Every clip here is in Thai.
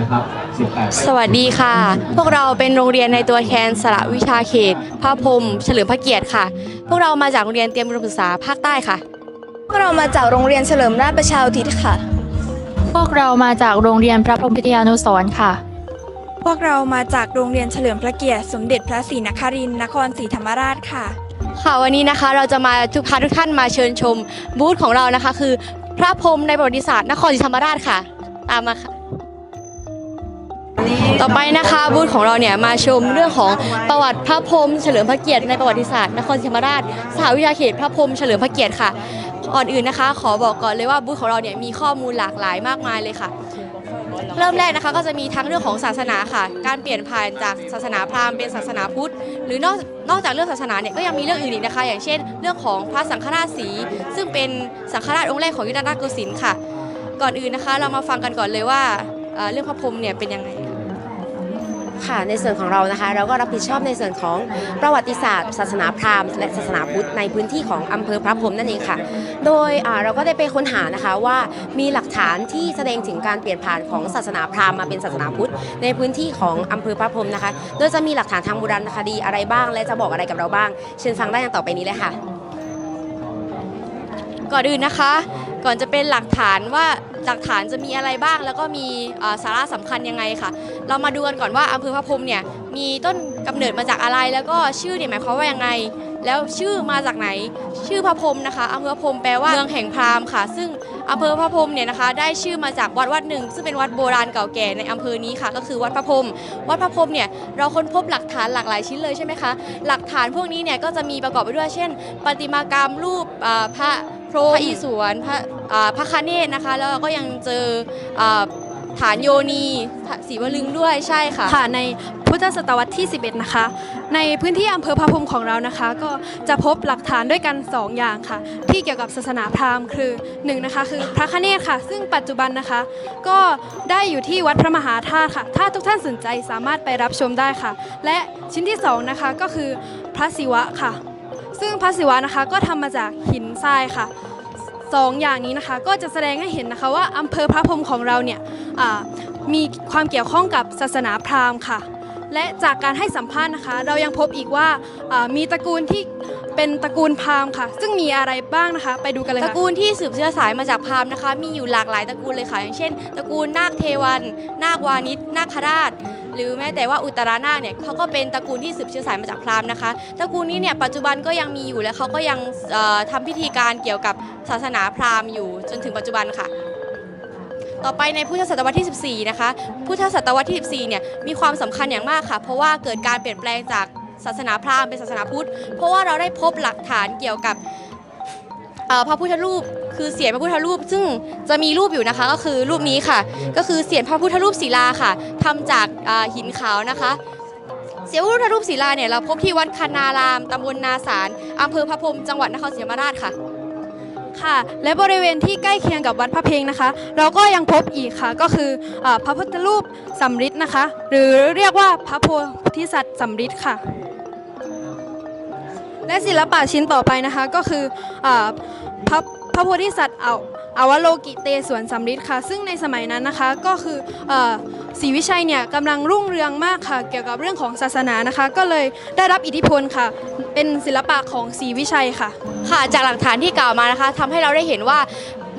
นะครับ18สวัสดีค่ะ พวกเราเป็นโรงเรียนในตัวแทนสระวิชาเขต พระพรหมเฉลิมพระเกียรติค่ะ พวกเรามาจากโรงเรียนเตรียมอุดมศึกษาภาคใต้ค่ะ พวกเรามาจากโรงเรียนเฉลิมราชประชาอุทิศค่ะ พวกเรามาจากโรงเรียนพระพรหมพิทยานุสรณ์ค่ะ พวกเรามาจากโรงเรียนเฉลิมพระเกียรติ สมเด็จพระศรีนครินทร์นครศรีธรรมราชค่ะ ค่ะวันนี้นะคะเราจะมาทุกพาทุกท่านมาเชิญชมบูธของเรานะคะ คือพระพรหมในประวัติศาสตร์นครศรีธรรมราชค่ะ ตามมาค่ะ ต่อไปนะคะบูธของเราเนี่ยมาชมเรื่องของประวัติพระพรหมเฉลิมพระเกียรติในประวัติศาสตร์นครศรีธรรมราชสหวิทยาเขตพระพรหมเฉลิมพระเกียรติค่ะก่อนอื่นนะคะ ขอบอกก่อนเลยว่าบูธของเราเนี่ยมีข้อมูลหลากหลายมากมายเลยค่ะ เริ่มแรกนะคะก็จะมีทั้งเรื่องของศาสนาค่ะ การเปลี่ยนผ่านจากศาสนาพราหมณ์เป็นศาสนาพุทธ หรือนอกนอกจากเรื่องศาสนาเนี่ยก็ยังมีเรื่องอื่นอีกนะคะ อย่างเช่น เรื่องของพระสังฆราชสี ซึ่งเป็นสังฆราชองค์แรกของยุทธนาโกสินทร์ค่ะ ก่อนอื่นนะคะ เรามาฟังกันก่อนเลยว่าเอ่อเรื่องพระพรหมเนี่ยเป็นยังไง ค่ะในส่วนของเรานะคะเราก็รับผิดชอบในส่วนของประวัติศาสตร์ ศาสนาพราหมณ์และศาสนาพุทธในพื้นที่ของอำเภอพระพรหมนั่นเองค่ะ โดยเราก็ได้ไปค้นหานะคะว่ามีหลักฐานที่แสดงถึงการเปลี่ยนผ่านของศาสนาพราหมณ์มาเป็นศาสนาพุทธในพื้นที่ของอำเภอพระพรหมนะคะ โดยจะมีหลักฐานทางโบราณคดีอะไรบ้าง และจะบอกอะไรกับเราบ้าง เชิญฟังได้อย่างต่อไปนี้เลยค่ะ ก่อนอื่นนะคะ ก่อนจะเป็นหลักฐานว่า หลักฐานจะมีอะไรบ้าง แล้วก็มีสาระสำคัญยังไงค่ะ เรามาดูกันก่อนว่าอำเภอพระพรมเนี่ยมีต้นกำเนิดมาจากอะไร แล้วก็ชื่อเนี่ยหมายความว่ายังไง แล้วชื่อมาจากไหน ชื่อพระพรมนะคะอำเภอพระพรมแปลว่าเมืองแห่งพราหมณ์ค่ะ ซึ่งอำเภอพระพรมเนี่ยนะคะ ได้ชื่อมาจากวัดวัดหนึ่ง ซึ่งเป็นวัดโบราณเก่าแก่ในอำเภอนี้ค่ะ ก็คือวัดพระพรมวัดพระพรมเนี่ยเราค้นพบหลักฐานหลากหลายชิ้นเลยใช่ไหมคะหลักฐานพวกนี้เนี่ยก็จะมีประกอบไปด้วยเช่นประติมากรรมรูปพระ พรหมพระอิศวรพระพระคเนศนะคะ แล้วก็ยังเจอฐานโยนีศรีวลึงด้วยใช่ค่ะค่ะ ในพุทธศตวรรษที่ 11 นะคะ ในพื้นที่อำเภอพระพรมของเรานะคะ ก็จะพบหลักฐานด้วยกัน 2 อย่างค่ะ ที่เกี่ยวกับศาสนาพราหมณ์คือ1นะคะคือพระคเนศค่ะ ซึ่งปัจจุบันนะคะ ก็ได้อยู่ที่วัดพระมหาธาตุค่ะ ถ้าทุกท่านสนใจสามารถไปรับชมได้ค่ะ และชิ้นที่ 2 นะคะก็คือพระศิวะค่ะ ซึ่งพระศิวะนะคะก็ทำมาจากหินทรายค่ะสองอย่างนี้นะคะก็จะแสดงให้เห็นนะคะว่าอำเภอพระพรหมของเราเนี่ยมีความเกี่ยวข้องกับศาสนาพราหมณ์ค่ะ และจากการให้สัมภาษณ์นะคะ เรายังพบอีกว่ามีตระกูลที่เป็นตระกูลพราหมณ์ค่ะ ซึ่งมีอะไรบ้างนะคะ ไปดูกันเลยตระกูลที่สืบเชื้อสายมาจากพราหมณ์นะคะ มีอยู่หลากหลายตระกูลเลยค่ะ อย่างเช่น ตระกูลนาคเทวันนาควานิชนาคราช หรือแม้แต่ว่าอุตรานาคเนี่ยเขาก็เป็นตระกูลที่สืบเชื้อสายมาจากพราหมณ์นะคะตระกูลนี้เนี่ยปัจจุบันก็ยังมีอยู่และเขาก็ยังเอ่อทำพิธีการเกี่ยวกับศาสนาพราหมณ์อยู่จนถึงปัจจุบันค่ะ ต่อไปในพุทธศตวรรษที่ 14 นะคะ พุทธศตวรรษที่ 14 เนี่ยมีความสำคัญอย่างมากค่ะ เพราะว่าเกิดการเปลี่ยนแปลงจากศาสนาพราหมณ์เป็นศาสนาพุทธ เพราะว่าเราได้พบหลักฐานเกี่ยวกับพระพุทธรูปคือเสียนพระพุทธรูป ซึ่งจะมีรูปอยู่นะคะ ก็คือรูปนี้ค่ะ ก็คือเสียนพระพุทธรูปศิลาค่ะทำจากหินขาวนะคะเสียนพระพุทธรูปศิลาเนี่ยเราพบที่วัดคณารามตำบลนาสารอำเภอพระพรมจังหวัดนครศรีธรรมราชค่ะ ค่ะ และบริเวณที่ใกล้เคียงกับวัดพระเพงนะคะ เราก็ยังพบอีกค่ะก็คืออพระพุทธรูปสำริดนะคะ หรือเรียกว่าพระโพธิสัตว์สำริดค่ะ และศิลปะชิ้นต่อไปนะคะก็คืออพระ ระโพธิสัตว์เอาอาวโลกิเตสวนสำริดค่ะ ซึ่งในสมัยนั้นนะคะก็คืออาศรีวิชัยเนี่ยกำลังรุ่งเรืองมากค่ะ เกี่ยวกับเรื่องของศาสนานะคะ ก็เลยได้รับอิทธิพลค่ะ เป็นศิลปะของศรีวิชัยค่ะ ค่ะจากหลักฐานที่กล่าวมานะคะทำให้เราได้เห็นว่า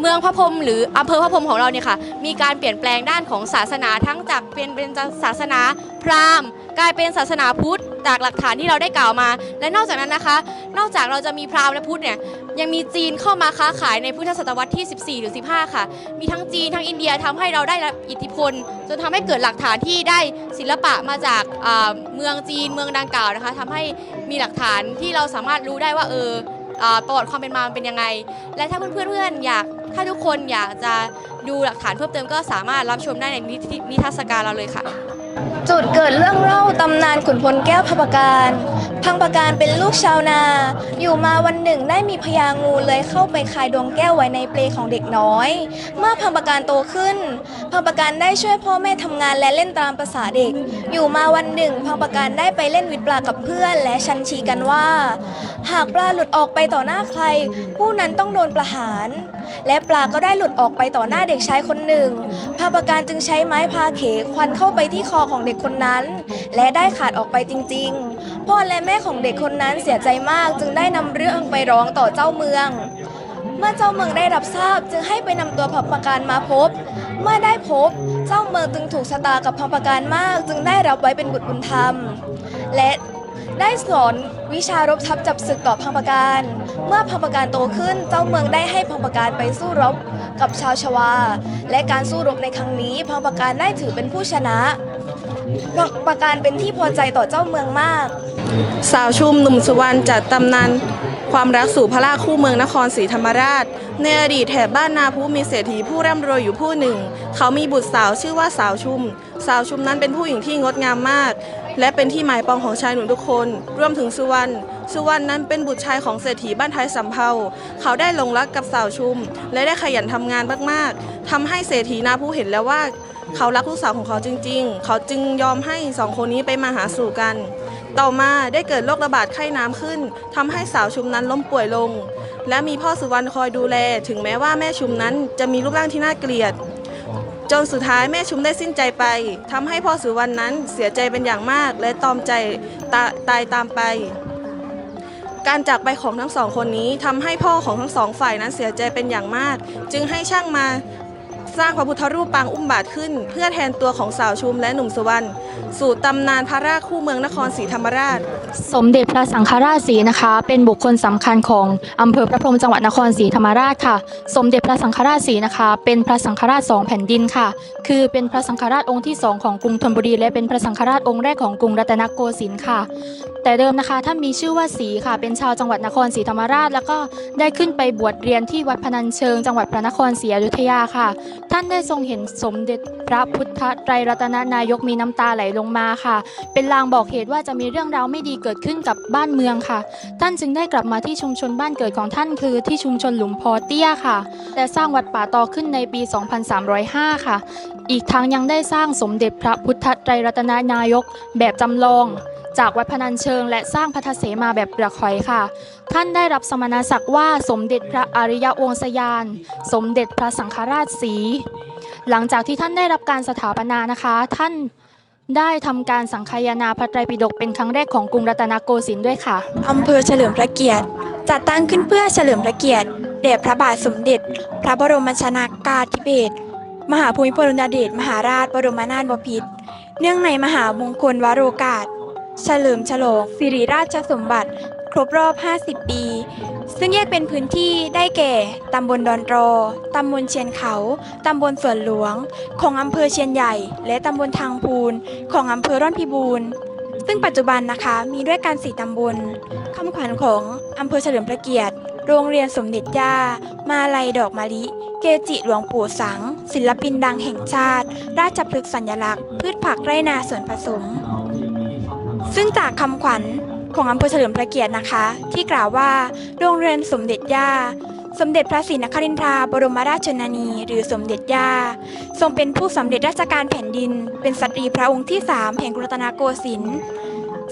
เมืองพระพรหมหรืออำเภอพระพรหมของเราเนี่ยค่ะมีการเปลี่ยนแปลงด้านของศาสนาทั้งจากเป็นเป็นศาสนาพราหมณ์ กลายเป็นศาสนาพุทธจากหลักฐานที่เราได้กล่าวมา และนอกจากนั้นนะคะ นอกจากเราจะมีพราหมณ์และพุทธเนี่ยยังมีจีนเข้ามาค้าขายในพุทธศตวรรษที่ 14 หรือ 15 ค่ะ มีทั้งจีนทั้งอินเดียทำให้เราได้รับอิทธิพล จนทำให้เกิดหลักฐานที่ได้ศิลปะมาจากเมืองจีนเมืองดังกล่าวนะคะทำให้มีหลักฐานที่เราสามารถรู้ได้ว่าเออประวัติความเป็นมามันเป็นยังไง และถ้าเพื่อนๆเพื่อนอยากถ้าทุกคนอยากจะดูหลักฐานเพิ่มเติมก็สามารถรับชมได้ในนิทนิทรรศการเราเลยค่ะ จุดเกิดเรื่องเล่าตำนานขุนพลแก้วพังปะการ พังปะการเป็นลูกชาวนา อยู่มาวันหนึ่งได้มีพญางูเลยเข้าไปคายดวงแก้วไว้ในเปลของเด็กน้อย เมื่อพังปะการโตขึ้น พังปะการได้ช่วยพ่อแม่ทำงานและเล่นตามประษาเด็ก อยู่มาวันหนึ่ง พังปะการได้ไปเล่นวิดปลากับเพื่อนและชันชีกันว่า หากปลาหลุดออกไปต่อหน้าใคร ผู้นั้นต้องโดนประหาร และปลาก็ได้หลุดออกไปต่อหน้าเด็กชายคนหนึ่งพาปการจึงใช้ไม้พาเขควันเข้าไปที่คอของเด็กคนนั้น และได้ขาดออกไปจริง ๆ พ่อและแม่ของเด็กคนนั้นเสียใจมากจึงได้นำเรื่องไปร้องต่อเจ้าเมือง เมื่อเจ้าเมืองได้รับทราบจึงให้ไปนำตัวพัปการมาพบ เมื่อได้พบเจ้าเมืองจึงถูกชะตากับพัปการมาก จึงได้รับไว้เป็นบุตรบุญธรรม และ ได้สอนวิชารบทัพจับศึกต่อพังประการ เมื่อพังประการโตขึ้นเจ้าเมืองได้ให้พังประการไปสู้รบกับชาวชวา และการสู้รบในครั้งนี้พังประการได้ถือเป็นผู้ชนะพังประการเป็นที่พอใจต่อเจ้าเมืองมาก สาวชุมหนุ่มสุวรรณจากตำนาน ความรักสู่พระราคู่เมืองนครศรีธรรมราช ในอดีตแถบบ้านนาผู้มีเศรษฐีผู้ร่ำรวยอยู่ผู้หนึ่ง เขามีบุตรสาวชื่อว่าสาวชุม สาวชุมนั้นเป็นผู้หญิงที่งดงามมาก และเป็นที่หมายปองของชายหนุ่มทุกคน รวมถึงสุวรรณสุวรรณนั้นเป็นบุตรชายของเศรษฐีบ้านไทยสำเภาเขาได้หลงรักกับสาวชุม และได้ขยันทำงานมากๆทำให้เศรษฐีนาผู้เห็นแล้วว่า เขารักลูกสาวของเขาจริง ๆ เขาจึงยอมให้สองคนนี้ไปมาหาสู่กัน ต่อมาได้เกิดโรคระบาดไข้น้ำขึ้นทำให้สาวชุมนั้นล้มป่วยลง และมีพ่อสุวรรณคอยดูแล ถึงแม้ว่าแม่ชุมนั้นจะมีรูปร่างที่น่าเกลียด จนสุดท้ายแม่ชุมได้สิ้นใจไปทำให้พ่อสุวรรณนั้นเสียใจเป็นอย่างมาก และตอมใจตาตายตามไป การจากไปของทั้งสองคนนี้ทำให้พ่อของทั้งสองฝ่ายนั้นเสียใจเป็นอย่างมาก จึงให้ช่างมาสร้างพระพุทธรูปปางอุ้มบาทขึ้น เพื่อแทนตัวของสาวชุมและหนุ่มสุวรรณ สู่ตำนานพระราชคู่เมืองนครศรีธรรมราช สมเด็จพระสังฆราชสีนะคะ เป็นบุคคลสำคัญของอำเภอพระพรหมจังหวัดนครศรีธรรมราชค่ะ สมเด็จพระสังฆราชสีนะคะ เป็นพระสังฆราชสองแผ่นดินค่ะ คือเป็นพระสังฆราชองค์ที่สองของกรุงธนบุรี และเป็นพระสังฆราชองค์แรกของกรุงรัตนโกสินทร์ค่ะ แต่เดิมนะคะท่านมีชื่อว่าศรีค่ะ เป็นชาวจังหวัดนครศรีธรรมราช แล้วก็ได้ขึ้นไปบวชเรียนที่วัดพนัญเชิง จังหวัดพระนครศรีอยุธยาค่ะ ท่านได้ทรงเห็นสมเด็จพระพุทธไตรรัตนนายกมีน้ำตาไหลลงมาค่ะ เป็นลางบอกเหตุว่าจะมีเรื่องราวไม่ดีเกิดขึ้นกับบ้านเมืองค่ะ ท่านจึงได้กลับมาที่ชุมชนบ้านเกิดของท่านคือที่ชุมชนหลุมพอเตี้ยค่ะ และสร้างวัดป่าตอขึ้นในปี 2305 ค่ะ อีกทั้งยังได้สร้างสมเด็จพระพุทธไตรรัตนนายกแบบจำลองจากวัดพนัญเชิง และสร้างพัทธเสมาแบบเปลือกหอยค่ะ ท่านได้รับสมณศักดิ์ว่าสมเด็จพระอริยวงศยาน สมเด็จพระสังฆราชสี หลังจากที่ท่านได้รับการสถาปนานะคะ ท่าน ได้ทำการสังคายนาพระไตรปิฎกเป็นครั้งแรกของกรุงรัตนโกสินทร์ด้วยค่ะ อำเภอเฉลิมพระเกียรติ จัดตั้งขึ้นเพื่อเฉลิมพระเกียรติแด่พระบาทสมเด็จ พระบรมชนากาธิเบศรมหาภูมิพลอดุลยเดชมหาราชบรมนาถบพิตรเนื่องในมหามงคลวโรกาส เฉลิมฉลองสิริราชสมบัติ ครบรอบ 50 ปี ซึ่งแยกเป็นพื้นที่ได้แก่ ตำบลดอนรอ ตำบลเชียนเขา ตำบลสวนหลวง ของอำเภอเชียนใหญ่ และตำบลทางพูน ของอำเภอร่อนพิบูรณ์ซึ่งปัจจุบันนะคะมีด้วยกันสี่ตำบลคำขวัญของอำเภอเฉลิมพระเกียรติ โรงเรียนสมเด็จย่า มาลัยดอกมะลิ เกจิหลวงปู่สัง ศิลปินดังแห่งชาติ ราชพฤกษ์สัญลักษณ์ พืชผักไร่นาส่วนผสม ซึ่งจากคำขวัญ ของอำเภอเฉลิมพระเกียรตินะคะ ที่กล่าวว่าโรงเรียนสมเด็จย่า สมเด็จพระศรีนครินทราบรมราชชนนี หรือสมเด็จย่า ทรงเป็นผู้สำเร็จราชการแผ่นดิน เป็นสตรีพระองค์ที่สามแห่งกรัตนโกสินทร์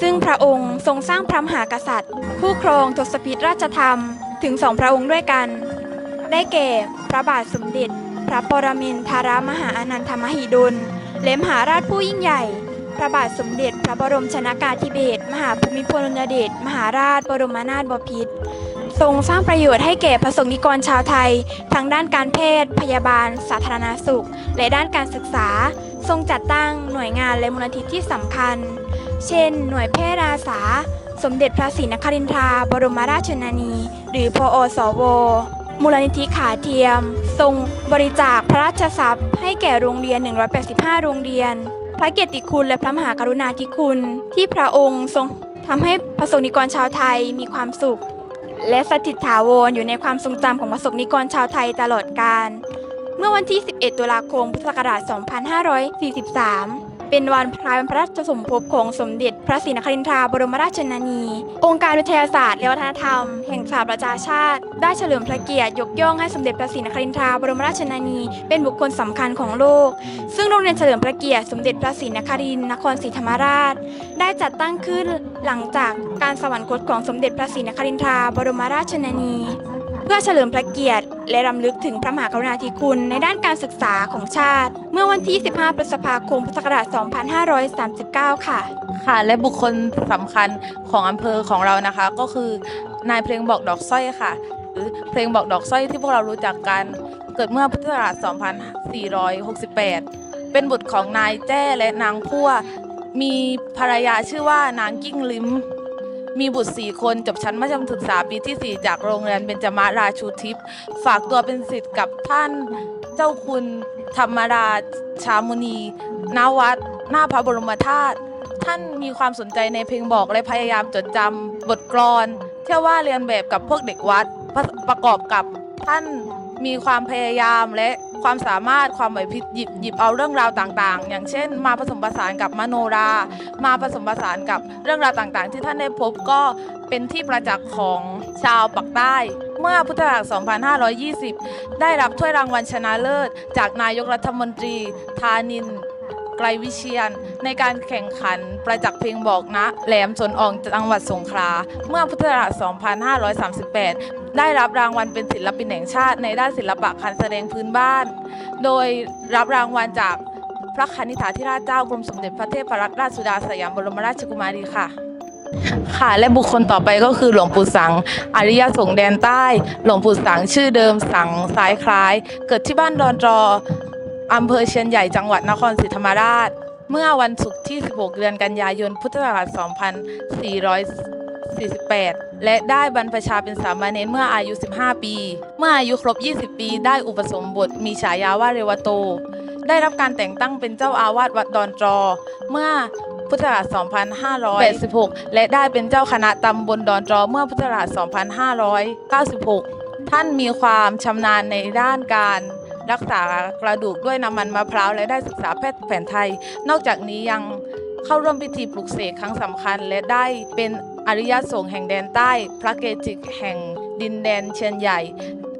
ซึ่งพระองค์ทรงสร้างพระมหากษัตริย์ ผู้ครองทศพิธราชธรรมถึงสองพระองค์ด้วยกัน ได้แก่พระบาทสมเด็จ พระปรมินทรมหาอนันทมหิดล และมหาราชผู้ยิ่งใหญ่ พระบาทสมเด็จ พระบรมชนากาธิเบศรมหาภูมิพลอดุลยเดชมหาราชบรมนาถบพิตรทรงสร้างประโยชน์ให้แก่ประสงนิกรชาวไทย ทั้งด้านการแพทย์ พยาบาล สาธารณสุข และด้านการศึกษา ทรงจัดตั้งหน่วยงานและมูลนิธิที่สำคัญ เช่น หน่วยแพทย์อาสา สมเด็จพระศรีนครินทราบรมราชชนนี หรือพออสวมูลนิธิขาเทียม ทรงบริจาคพระราชทรัพย์ ให้แก่โรงเรียน 185 โรงเรียน พระเกียรติคุณและพระมหากรุณาธิคุณ ที่พระองค์ทรงทำให้ประสงนิกรชาวไทยมีความสุข และสถิตถาวรอยู่ในความทรงจำของประสงนิกรชาวไทยตลอดกาลเมื่อวันที่ 11 ตุลาคม พุทธศักราช 2543 เป็นวันคล้ายวันพระราชสมภพของสมเด็จ พระศรีนครินทราบรมราชชนนี องค์การวิทยาศาสตร์และวัฒนธรรม แห่งสหประชาชาติ ได้เฉลิมพระเกียรติยกย่องให้สมเด็จพระศรีนครินทราบรมราชชนนี เป็นบุคคลสำคัญของโลก ซึ่งโรงเรียนเฉลิมพระเกียรติสมเด็จพระศรีนครินทร์นครศรีธรรมราช ได้จัดตั้งขึ้นหลังจากการสวรรคตของสมเด็จพระศรีนครินทราบรมราชชนนี พื่อเฉลิมพระเกียรติ และรำลึกถึงพระมหากรุณาธิคุณในด้านการศึกษาของชาติ เมื่อวันที่ 15 พฤษภาคม พุทธศักราช 2539 ค่ะ ค่ะ และบุคคลสำคัญของอำเภอของเรานะคะ ก็คือนายเพลงบอกดอกสร้อยค่ะ หรือเพลงบอกดอกสร้อยที่พวกเรารู้จักกัน เกิดเมื่อพุทธศักราช 2468 เป็นบุตรของนายแจ้และนางพั่วมีภรรยาชื่อว่านางกิ้งลิม มีบุตรสี่คนจบชั้นมัธยมศึกษาปีที่ 4 จากโรงเรียนเบญจมาราชูทิพย์ฝากตัวเป็นศิษย์กับท่านเจ้าคุณธรรมราชามุนีณวัดหน้าพระบรมธาตุท่านมีความสนใจในเพลงบอกและพยายามจดจำบทกลอนเชื่อว่าเรียนแบบกับพวกเด็กวัดประประกอบกับท่าน มีความพยายามและความสามารถความไหวพริบหยิบหยิบเอาเรื่องราวต่างๆ อย่างเช่น มาผสมผสานกับมโนรา มาผสมผสานกับเรื่องราวต่างๆ ที่ท่านได้พบก็เป็นที่ประจักษ์ของชาวปักใต้ เมื่อพุทธศักราช 2520 ได้รับถ้วยรางวัลชนะเลิศ จากนายกรัฐมนตรี ธานิน ไกลวิเชียน ในการแข่งขันประจักษ์เพลงบอกนะแหลมสนอองจังหวัดสงขลาเมื่อพุทธศักราช 2538 ได้รับรางวัลเป็นศิลปินแห่งชาติ ในด้านศิลปะการแสดงพื้นบ้าน โดยรับรางวัลจากพระคณิษฐาธิราชเจ้ากรมสมเด็จพระเทพรัตนราชสุดาสยามบรมราชกุมารีค่ะค่ะและบุคคลต่อไปก็คือหลวงปู่สัง อริยสงฆ์แดนใต้ หลวงปู่สังชื่อเดิมสังสายคล้าย เกิดที่บ้านดอนจอ อำเภอเชียนใหญ่จังหวัดนครศรีธรรมราช เมื่อวันศุกร์ที่ 16 เดือนกันยายน พุทธศักราช 2448 และได้บรรพชาเป็นสามเณรเมื่ออายุ 15 ปี เมื่ออายุครบ 20 ปี ได้อุปสมบทมีฉายาว่าเรวโต ได้รับการแต่งตั้งเป็นเจ้าอาวาสวัดดอนจอเมื่อพุทธศักราช 2586 และได้เป็นเจ้าคณะตำบลดอนจอเมื่อพุทธศักราช 2596 ท่านมีความชำนาญในด้านการ รักษากระดูกด้วยน้ำมันมะพร้าวและได้ศึกษาแพทย์แผนไทย นอกจากนี้ยังเข้าร่วมพิธีปลุกเสกครั้งสำคัญ และได้เป็นอริยสงฆ์แห่งแดนใต้ พระเกจิแห่งดินแดนเชียนใหญ่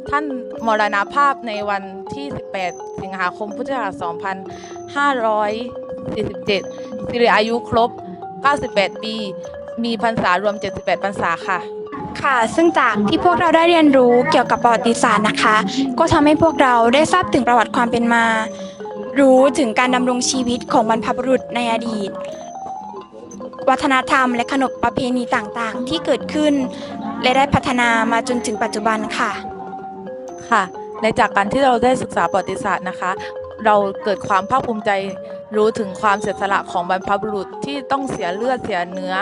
ท่านมรณภาพในวันที่ 18 สิงหาคมพุทธศักราช 2547 สิริอายุครบ 98 ปี มีพรรษารวม 78 พรรษาค่ะ ค่ะ ซึ่งจากที่พวกเราได้เรียนรู้เกี่ยวกับประวัติศาสตร์นะคะ ก็ทำให้พวกเราได้ทราบถึงประวัติความเป็นมา รู้ถึงการดำรงชีวิตของบรรพบุรุษในอดีต วัฒนธรรมและขนบประเพณีต่างๆ ที่เกิดขึ้น และได้พัฒนามาจนถึงปัจจุบันค่ะ ค่ะและจากการที่เราได้ศึกษาประวัติศาสตร์นะคะ เราเกิดความภาคภูมิใจรู้ถึงความเสียสละของบรรพบุรุษที่ต้องเสียเลือดเสียเนื้อ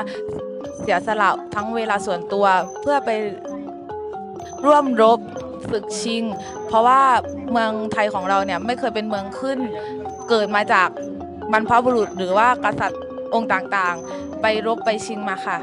สียสละทั้งเวลาส่วนตัวเพื่อไปร่วมรบฝึกชิง เพราะว่าเมืองไทยของเราเนี่ยไม่เคยเป็นเมืองขึ้น เกิดมาจากบรรพบุรุษหรือว่ากษัตริย์องค์ต่างๆ ไปรบไปชิงมาค่ะ